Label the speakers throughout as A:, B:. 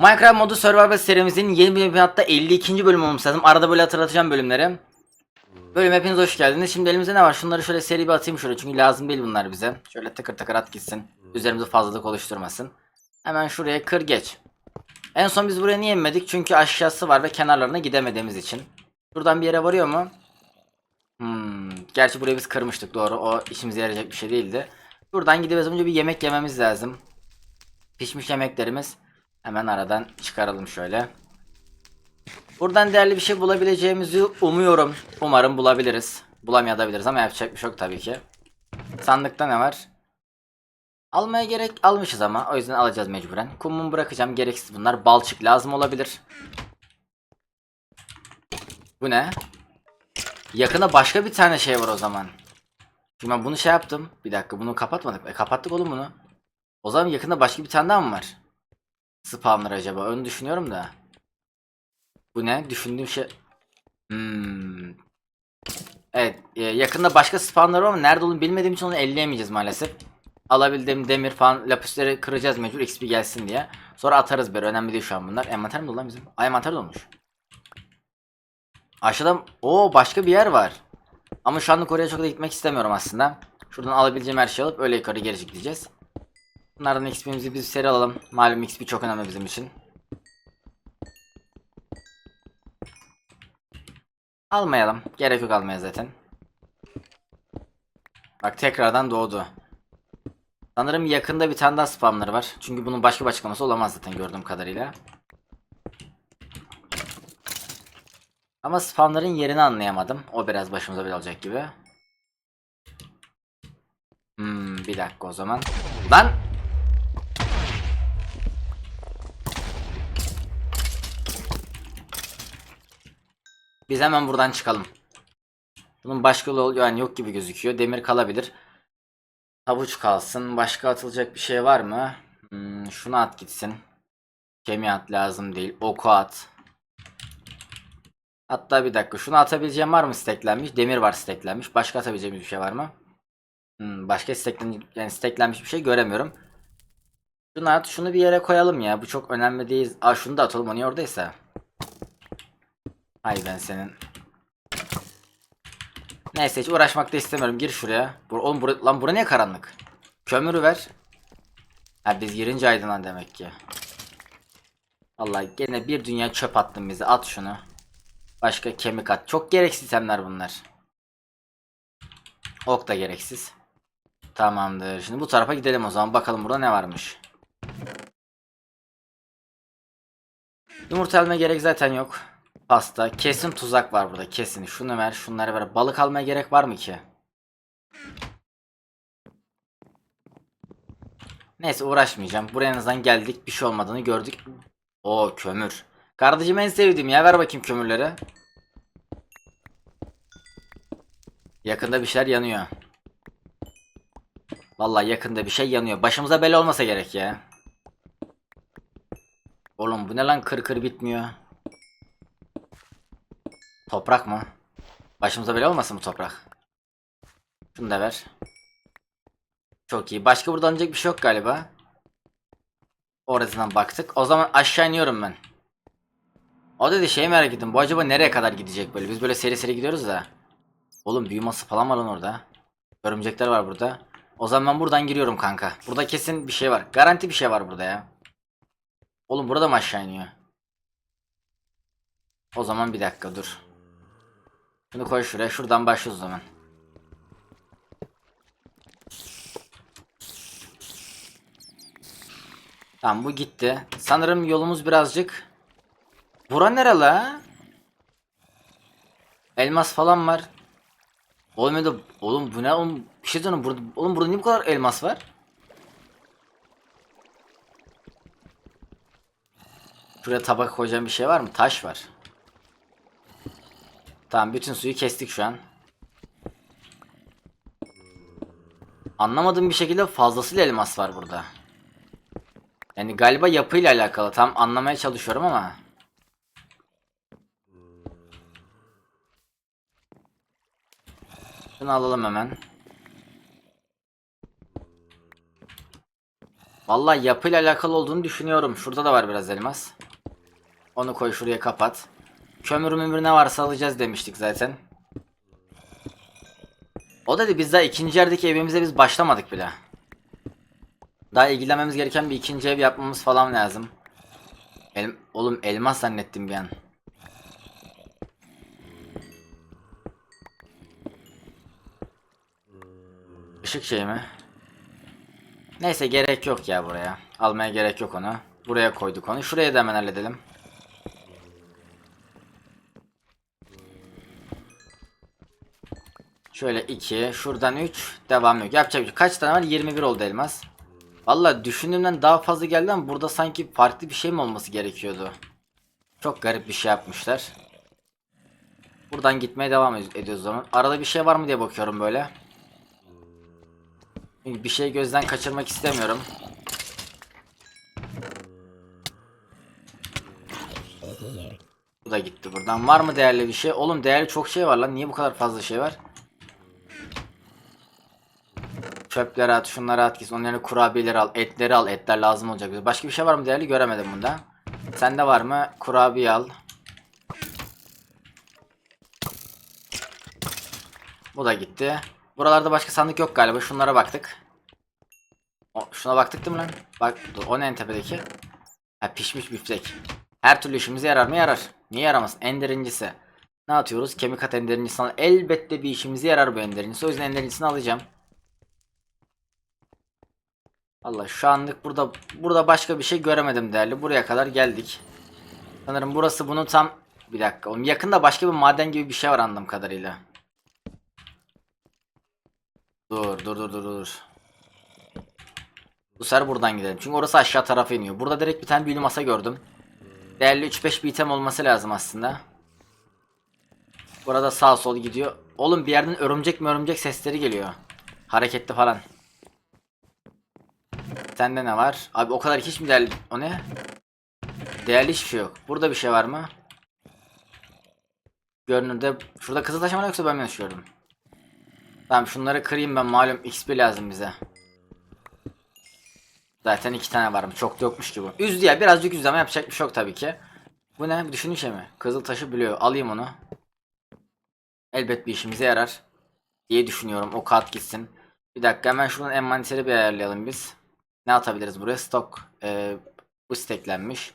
A: Minecraft modu Survival serimizin yeni bir hatta 52. bölüm olması lazım. Arada böyle hatırlatacağım bölümleri. Bölüm hepiniz hoş geldiniz. Şimdi elimizde ne var? Şunları şöyle seri bir atayım şuraya çünkü lazım değil bunlar bize. Şöyle tıkır tıkır at gitsin. Üzerimize fazlalık oluşturmasın. Hemen şuraya kır geç. En son biz buraya niye inmedik? Çünkü aşağısı var ve kenarlarına gidemediğimiz için. Şuradan bir yere varıyor mu? Hmm, gerçi burayı biz kırmıştık doğru. O işimize yarayacak bir şey değildi. Buradan gidip önce bir yemek yememiz lazım. Pişmiş yemeklerimiz. Hemen aradan çıkaralım şöyle. Buradan değerli bir şey bulabileceğimizi umuyorum. Umarım bulabiliriz. Bulamayabiliriz ama yapacak bir şey yok tabii ki. Sandıkta ne var? Almaya gerek almışız ama o yüzden alacağız mecburen. Kumumu bırakacağım gereksiz bunlar. Balçık lazım olabilir. Bu ne? Yakında başka bir tane şey var o zaman. Şimdi ben bunu şey yaptım. Bir dakika bunu kapatmadık. E kapattık oğlum bunu. O zaman yakında başka bir tane daha mı var? Spawner acaba? Onu düşünüyorum da. Bu ne? Düşündüğüm şey... Hmm. Evet. e, yakında başka spawner var ama nerede olduğunu bilmediğim için onu elleyemeyeceğiz maalesef. Alabildiğim demir falan lapisleri kıracağız mecbur XP gelsin diye. Sonra atarız böyle. Önemli değil şu an bunlar. Envanter mi dolu lan bizim? Ay envanter dolmuş. Aşağıda... o başka bir yer var. Ama şu anlık oraya çok da gitmek istemiyorum aslında. Şuradan alabileceğim her şeyi alıp öyle yukarı geri gideceğiz. Bunlardan XP'mizi biz seri alalım. Malum XP çok önemli bizim için. Almayalım. Gerek yok almaya zaten. Bak tekrardan doğdu. Sanırım yakında bir tane daha spamlar var. Çünkü bunun başka bir açıklaması olamaz zaten gördüğüm kadarıyla. Ama spamların yerini anlayamadım. O biraz başımıza bela olacak gibi. Hmm, bir dakika o zaman. Lan! Biz hemen buradan çıkalım. Bunun başka yolu yani yok gibi gözüküyor. Demir kalabilir. Havuç kalsın. Başka atılacak bir şey var mı? Hmm, şunu at gitsin. Kemiği at lazım değil. Oku at. Hatta bir dakika. Şunu atabileceğim var mı steklenmiş? Demir var steklenmiş. Başka atabileceğimiz bir şey var mı? Hmm, başka steklen yani steklenmiş bir şey göremiyorum. Şunu at. Şunu bir yere koyalım ya. Bu çok önemli değil. Aa şunu da atalım. O niye oradaysa. Hay ben senin. Neyse hiç uğraşmak da istemiyorum. Gir şuraya. Bur oğlum bura lan bura niye karanlık? Kömürü ver. Ha biz girince aydınlan demek ki. Vallahi gene bir dünya çöp attın bize. At şunu. Başka kemik at. Çok gereksiz itemler bunlar. Ok da gereksiz. Tamamdır. Şimdi bu tarafa gidelim o zaman. Bakalım burada ne varmış. Yumurta almaya gerek zaten yok. Pasta. Kesin tuzak var burada. Kesin. Şunu ver. Şunları ver. Balık almaya gerek var mı ki? Neyse uğraşmayacağım. Buraya en geldik. Bir şey olmadığını gördük. O kömür. Kardeşim en sevdiğim ya. Ver bakayım kömürleri. Yakında bir şeyler yanıyor. Vallahi yakında bir şey yanıyor. Başımıza bela olmasa gerek ya. Oğlum bu ne lan kır kır bitmiyor. Toprak mı? Başımıza bela olmasın bu toprak. Şunu da ver. Çok iyi. Başka burada alınacak bir şey yok galiba. Orasından baktık. O zaman aşağı iniyorum ben. O dedi şey merak ettim. Bu acaba nereye kadar gidecek böyle? Biz böyle seri seri gidiyoruz da. Oğlum büyü masa falan var lan orada. Örümcekler var burada. O zaman ben buradan giriyorum kanka. Burada kesin bir şey var. Garanti bir şey var burada ya. Oğlum burada mı aşağı iniyor? O zaman bir dakika dur. Şunu koy şuraya. Şuradan başlıyoruz o zaman. Tamam bu gitti. Sanırım yolumuz birazcık. Bura nere? Elmas falan var. Oğlum ya da oğlum bu ne oğlum bir şey diyeceğim burada oğlum burada niye bu kadar elmas var? Şuraya tabak koyacağım bir şey var mı? Taş var. Tamam bütün suyu kestik şu an. Anlamadığım bir şekilde fazlasıyla elmas var burada. Yani galiba yapıyla alakalı. Tam anlamaya çalışıyorum ama. Şunu alalım hemen. Vallahi yapıyla alakalı olduğunu düşünüyorum. Şurada da var biraz elmas. Onu koy şuraya kapat. Kömür mümür ne varsa alacağız demiştik zaten. O dedi biz daha ikinci yerdeki evimize biz başlamadık bile. Daha ilgilenmemiz gereken bir ikinci ev yapmamız falan lazım. El, oğlum elmas zannettim bir an. Işık şey mi? Neyse gerek yok ya buraya. Almaya gerek yok onu. Buraya koyduk onu. Şuraya da hemen halledelim. Şöyle 2, şuradan 3, devam yok. Yapacak bir şey. Kaç tane var? 21 oldu elmas. Valla düşündüğümden daha fazla geldi ama burada sanki farklı bir şey mi olması gerekiyordu? Çok garip bir şey yapmışlar. Buradan gitmeye devam ed- ediyoruz zaman. Arada bir şey var mı diye bakıyorum böyle. Bir şey gözden kaçırmak istemiyorum. Bu da gitti buradan. Var mı değerli bir şey? Oğlum değerli çok şey var lan. Niye bu kadar fazla şey var? Çöpleri at, şunları at gitsin. Onun yerine kurabiyeleri al, etleri al. Etler lazım olacak. Başka bir şey var mı değerli? Göremedim bunda. Sende var mı? Kurabiye al. Bu da gitti. Buralarda başka sandık yok galiba. Şunlara baktık. O, şuna baktık değil mi lan? Bak o ne en tepedeki? Ha pişmiş biftek. Her türlü işimize yarar mı? Yarar. Niye yaramasın? Enderincisi. Ne atıyoruz? Kemik at enderincisini al. Elbette bir işimize yarar bu enderincisi. O yüzden enderincisini alacağım. Allah şu anlık burada burada başka bir şey göremedim değerli. Buraya kadar geldik. Sanırım burası bunun tam bir dakika. Oğlum yakında başka bir maden gibi bir şey var anladığım kadarıyla. Dur dur dur dur dur. Bu sefer buradan gidelim. Çünkü orası aşağı tarafa iniyor. Burada direkt bir tane büyülü masa gördüm. Değerli 3-5 bir item olması lazım aslında. Burada sağ sol gidiyor. Oğlum bir yerden örümcek mi örümcek sesleri geliyor. Hareketli falan. Sende ne var? Abi o kadar hiç mi değerli? O ne? Değerli hiçbir şey yok. Burada bir şey var mı? Görünürde şurada kızıl taş mı yoksa ben mi gördüm? Tamam şunları kırayım ben malum XP lazım bize. Zaten iki tane var mı? Çok da yokmuş gibi. Üzdü ya birazcık üzdü ama yapacak bir şey yok tabii ki. Bu ne? Bir düşünün şey mi? Kızıl taşı biliyor. Alayım onu. Elbet bir işimize yarar. Diye düşünüyorum. O kağıt gitsin. Bir dakika hemen şuradan envanteri bir ayarlayalım biz. Ne atabiliriz buraya? Stok. Ee, bu steklenmiş.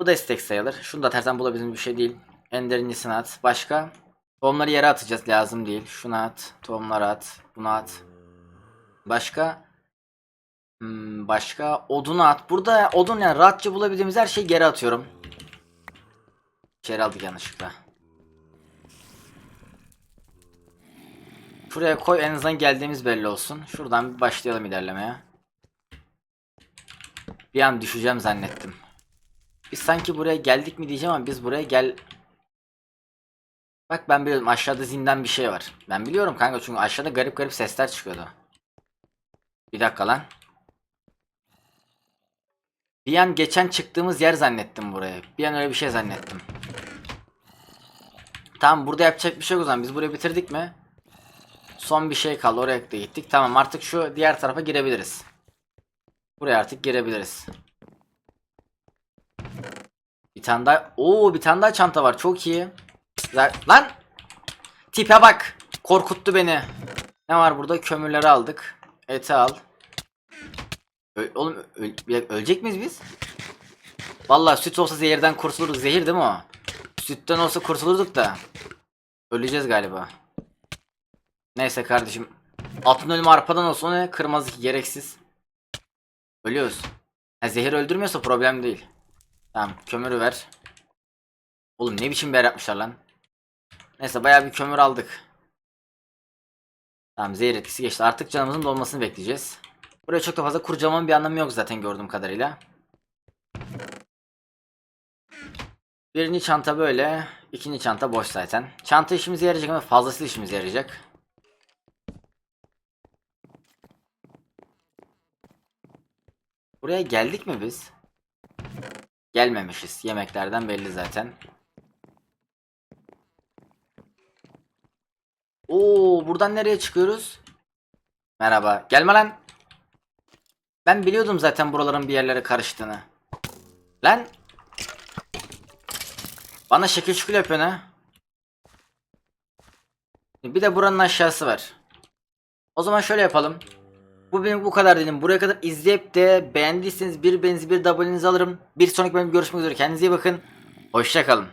A: Bu da stek sayılır. Şunu da atarsan bulabildiğimiz bir şey değil. Ender'incisini at. Başka? Tohumları yere atacağız. Lazım değil. Şunu at. Tohumları at. Bunu at. Başka? Hmm, başka? Odunu at. Burada odun yani rahatça bulabildiğimiz her şeyi geri atıyorum. İçeri aldık yanlışlıkla. Şuraya koy en azından geldiğimiz belli olsun. Şuradan bir başlayalım ilerlemeye. Bir an düşeceğim zannettim. Biz sanki buraya geldik mi diyeceğim ama biz buraya gel... Bak ben biliyorum aşağıda zindan bir şey var. Ben biliyorum kanka çünkü aşağıda garip garip sesler çıkıyordu. Bir dakika lan. Bir an geçen çıktığımız yer zannettim buraya. Bir an öyle bir şey zannettim. Tamam burada yapacak bir şey yok o zaman. Biz burayı bitirdik mi? Son bir şey kaldı. Oraya da gittik. Tamam artık şu diğer tarafa girebiliriz. Buraya artık girebiliriz. Bir tane daha. Oo bir tane daha çanta var. Çok iyi. Güzel. Lan! Tipe bak. Korkuttu beni. Ne var burada? Kömürleri aldık. Eti al. Ö- oğlum ölecek miyiz biz? Vallahi süt olsa zehirden kurtuluruz. Zehir değil mi o? Sütten olsa kurtulurduk da. Öleceğiz galiba. Neyse kardeşim. Atın ölümü arpadan olsun o ne? Gereksiz. Ölüyoruz. Ha, zehir öldürmüyorsa problem değil. Tamam kömürü ver. Oğlum ne biçim bir yer yapmışlar lan. Neyse bayağı bir kömür aldık. Tamam zehir etkisi geçti. Artık canımızın dolmasını bekleyeceğiz. Buraya çok da fazla kurcalamanın bir anlamı yok zaten gördüğüm kadarıyla. Birinci çanta böyle. ikinci çanta boş zaten. Çanta işimize yarayacak ama fazlasıyla işimize yarayacak. Buraya geldik mi biz? Gelmemişiz. Yemeklerden belli zaten. Oo, buradan nereye çıkıyoruz? Merhaba. Gelme lan. Ben biliyordum zaten buraların bir yerlere karıştığını. Lan. Bana şekil şükür yapıyorsun ha. Bir de buranın aşağısı var. O zaman şöyle yapalım. Bu benim bu kadar dedim. Buraya kadar izleyip de beğendiyseniz bir beğeninizi bir de alırım. Bir sonraki bölüm görüşmek üzere. Kendinize iyi bakın. Hoşçakalın.